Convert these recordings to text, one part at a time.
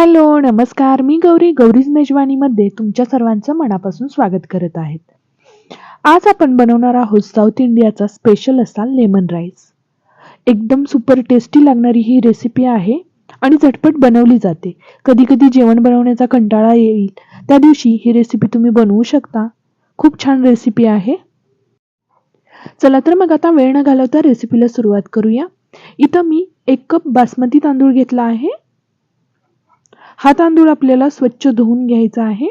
Hello नमस्कार. मी गौरी गौरीज मेजवानीमध्ये तुमच्या सर्वांचं मनापासून स्वागत करत आहेत. आज आपण बनवणार आहोत साऊथ इंडियाचा स्पेशल असा लेमन राईस एकदम सुपर टेस्टी लागणारी ही रेसिपी आहे आणि झटपट बनवली जाते. कधी कधी जेवण बनवण्याचा कंटाळा येईल. त्या दिवशी ही रेसिपी तुम्ही बनवू शकता. खूप छान रेसिपी आहे. चला तर मग आता वेळ न घालवता रेसिपीला सुरुवात करूया. इथं मी एक कप बासमती तांदूळ घेतला आहे. हा तांदूळ आपल्याला स्वच्छ धुवून घ्यायचा आहे.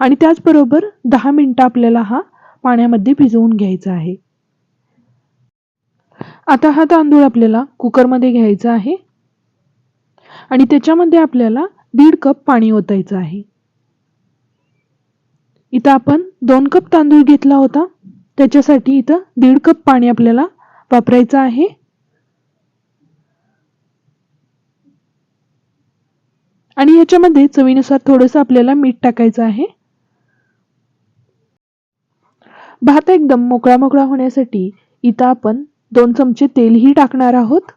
आणि त्याचबरोबर दहा मिनिटं आपल्याला हा पाण्यामध्ये भिजवून घ्यायचा आहे. आता हा तांदूळ आपल्याला कुकरमध्ये घ्यायचा आहे. आणि त्याच्यामध्ये आपल्याला दीड कप पाणी ओतायचं आहे. इथं आपण दोन कप तांदूळ घेतला होता. त्याच्यासाठी इथं दीड कप पाणी आपल्याला वापरायचं आहे. आणि याच्यामध्ये चवीनुसार थोडंसं आपल्याला मीठ टाकायचं आहे. भात एकदम मोकळा मोकळा होण्यासाठी इथं आपण दोन चमचे तेलही टाकणार आहोत.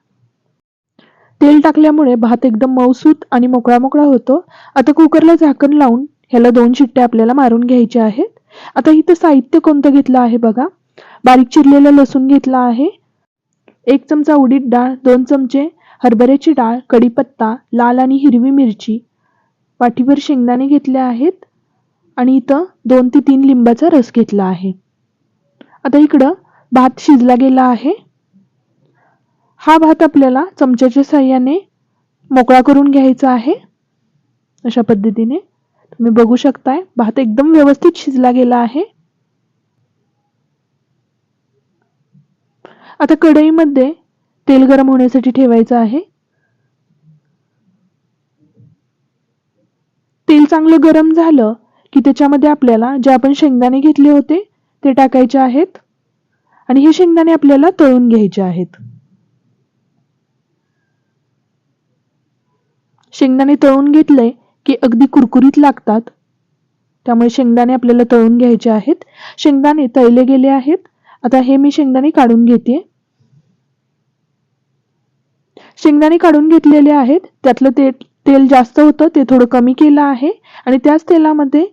तेल टाकल्यामुळे भात एकदम मऊसूत आणि मोकळा मोकळा होतो. आता कुकरला झाकण लावून ह्याला दोन शिट्ट्या आपल्याला मारून घ्यायच्या आहेत. आता इथं साहित्य कोणतं घेतलं आहे बघा. बारीक चिरलेलं लसूण घेतला आहे. एक चमचा उडीद डाळ दोन चमचे हरभऱ्याची डाळ कढीपत्ता लाल आणि हिरवी मिरची वाटीभर शेंगदाणे घेतले आहेत आणि इथं दोन ते तीन लिंबाचा रस घेतला आहे. आता इकडं भात शिजला गेला आहे. हा भात आपल्याला चमच्याच्या साह्याने मोकळा करून घ्यायचा आहे. अशा पद्धतीने तुम्ही बघू शकताय भात एकदम व्यवस्थित शिजला गेला आहे. आता कढईमध्ये तेल गरम होण्यासाठी ठेवायचं आहे. तेल चांगलं गरम झालं की त्याच्यामध्ये आपल्याला जे आपण शेंगदाणे घेतले होते ते टाकायचे आहेत. आणि हे शेंगदाणे आपल्याला तळून घ्यायचे आहेत. शेंगदाणे तळून घेतले की अगदी कुरकुरीत लागतात. त्यामुळे शेंगदाणे आपल्याला तळून घ्यायचे आहेत. शेंगदाणे तळले गेले आहेत. आता हे मी शेंगदाणे काढून घेते. शेंगदाणे काढून घेतलेले आहेत. त्यातलं ते तेल जास्त होतं ते थोडं कमी केलं आहे. आणि त्याच तेलामध्ये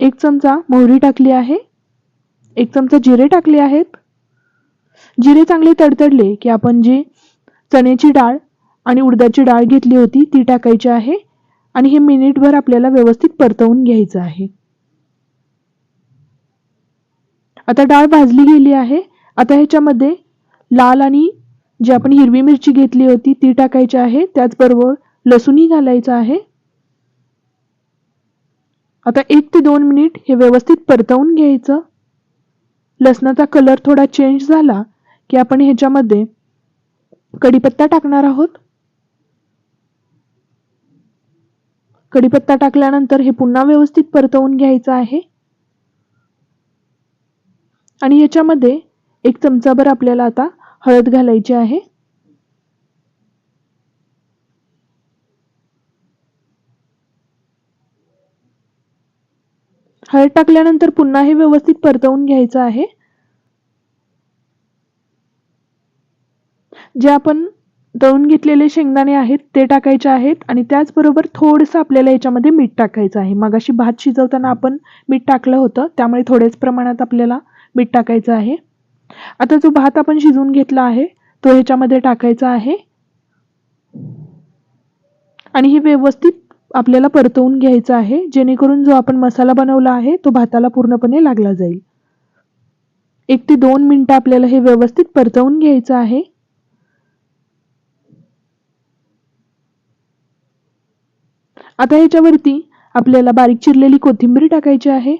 एक चमचा मोहरी टाकली आहे. एक चमचा जिरे टाकले आहेत. जिरे चांगले तडतडले की आपण जी चण्याची डाळ आणि उडदाची डाळ घेतली होती ती टाकायची आहे. आणि हे मिनिटभर आपल्याला व्यवस्थित परतवून घ्यायचं आहे. आता डाळ भाजली गेली आहे. आता ह्याच्यामध्ये लाल आणि जी आपण हिरवी मिरची घेतली होती ती टाकायची आहे. त्याचबरोबर लसूणही घालायचं आहे. आता एक ते दोन मिनिट हे व्यवस्थित परतवून घ्यायचं. लसणाचा कलर थोडा चेंज झाला की आपण ह्याच्यामध्ये कढीपत्ता टाकणार आहोत. कढीपत्ता टाकल्यानंतर हे पुन्हा व्यवस्थित परतवून घ्यायचं आहे. आणि याच्यामध्ये एक चमचाभर आपल्याला आता हळद घालायची आहे. हळद टाकल्यानंतर पुन्हा हे व्यवस्थित परतवून घ्यायचं आहे. जे आपण दळून घेतलेले शेंगदाणे आहेत ते टाकायचे आहेत आणि त्याचबरोबर थोडंसं आपल्याला याच्यामध्ये मीठ टाकायचं आहे. मग अशी भात शिजवताना आपण मीठ टाकलं होतं त्यामुळे थोड्याच प्रमाणात आपल्याला मीठ टाकायचं आहे. आता जो भात आपण शिजवून घेतला आहे तो ह्याच्यामध्ये टाकायचा आहे. आणि हे व्यवस्थित आपल्याला परतवून घ्यायचं आहे जेणेकरून जो आपण मसाला बनवला आहे तो भाताला पूर्णपणे लागला जाईल. एक ते दोन मिनटं आपल्याला हे व्यवस्थित परतवून घ्यायचं आहे. आता ह्याच्यावरती आपल्याला बारीक चिरलेली कोथिंबीर टाकायची आहे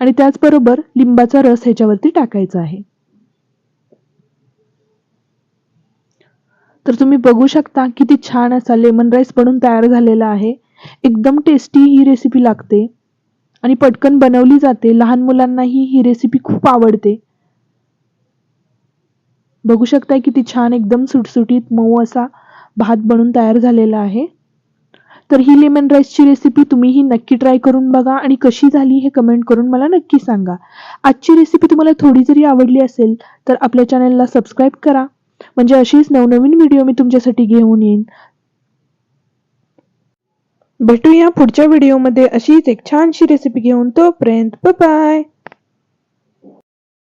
आणि त्याचबरोबर लिंबाचा रस ह्याच्यावरती टाकायचा आहे. तर तुम्ही बघू शकता किती छान असा लेमन राईस बनून तयार झालेला आहे. एकदम टेस्टी ही रेसिपी लागते. आणि पटकन बनवली जाते. लहान मुलांनाही ही रेसिपी खूप आवडते. बघू शकताय किती छान एकदम सुटसुटीत मऊ असा भात बनून तयार झालेला आहे. तर ही लेमन राईसची रेसिपी तुम्हीही नक्की ट्राय करून बघा आणि कशी झाली हे कमेंट करून मला नक्की सांगा. आजची रेसिपी तुम्हाला थोडी जरी आवडली असेल तर आपल्या चॅनलला सबस्क्राईब करा. म्हणजे अशीच नवनवीन व्हिडिओ मी तुमच्यासाठी घेऊन येईन. भेटूया पुढच्या व्हिडिओमध्ये अशीच एक छानशी रेसिपी घेऊन. तोपर्यंत बाय